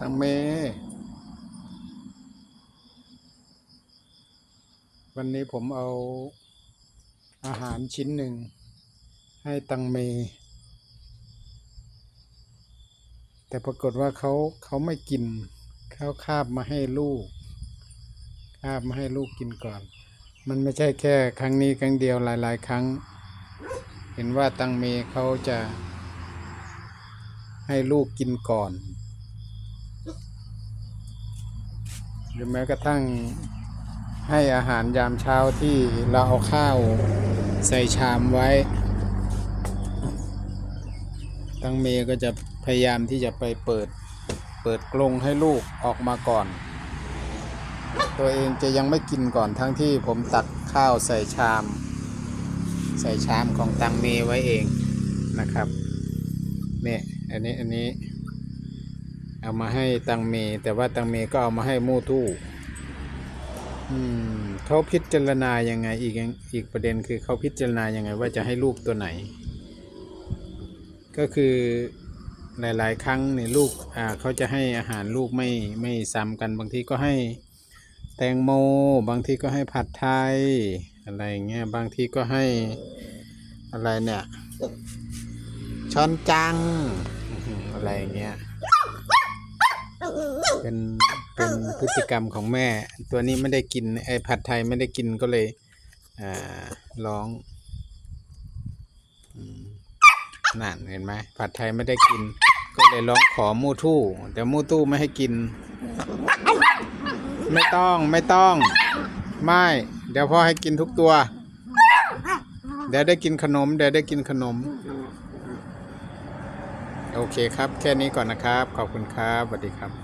ตังเม วันนี้ผมเอาอาหารชิ้นหนึ่ง ให้ตังเม แต่ปรากฏว่าเขาเขาไม่กินเขาคาบมาให้ลูก คาบมาให้ลูกกินก่อน มันไม่ใช่แค่ครั้งนี้ครั้งเดียวหลาย ๆ ครั้ง เห็นว่าตังเมเขาจะให้ลูกกินก่อน หรือแม้กระทั่งให้อาหารยามเช้าที่เราเอาข้าวใส่ชามไว้ตั้งเมย์ก็จะพยายามที่จะไปเปิดเปิดกรงให้ลูกออกมาก่อน ตัวเองจะยังไม่กินก่อนทั้งที่ผมตักข้าวใส่ชาม ใส่ชามของตังเมไว้เองนะครับเนี่ยอันนี้อันนี้ เอามาให้ตังเม แต่ว่าตังเมก็เอามาให้มู่ทู่เขาพิจารณายังไงอีกอีกประเด็นคือเขาพิจารณายังไง ว่าจะให้ลูกตัวไหน ก็คือหลาย ๆ ครั้งเนี่ยลูกอ่าเขาจะให้อาหารลูกไม่ไม่ซ้ำกัน บางทีก็ให้แตงโม บางทีก็ให้ผัดไทยอะไรเงี้ยบางทีก็ให้อะไรเนี่ยช้อนจังอะไรเงี้ย เป็นเป็นพฤติกรรมของแม่ ตัวนี้ไม่ได้กินไอผัดไทยไม่ได้กินก็เลยอ่าร้องนั่นเห็นไหมผัดไทยไม่ได้กิน ก็เลยร้องขอมูทู่ แต่มูทู่ไม่ให้กิน ไม่ต้องไม่ต้อง ไม่ เดี๋ยวพ่อให้กินทุกตัว เดี๋ยวได้กินขนม เดี๋ยวได้กินขนม โอเคครับ แค่นี้ก่อนนะครับ ขอบคุณครับสวัสดีครับ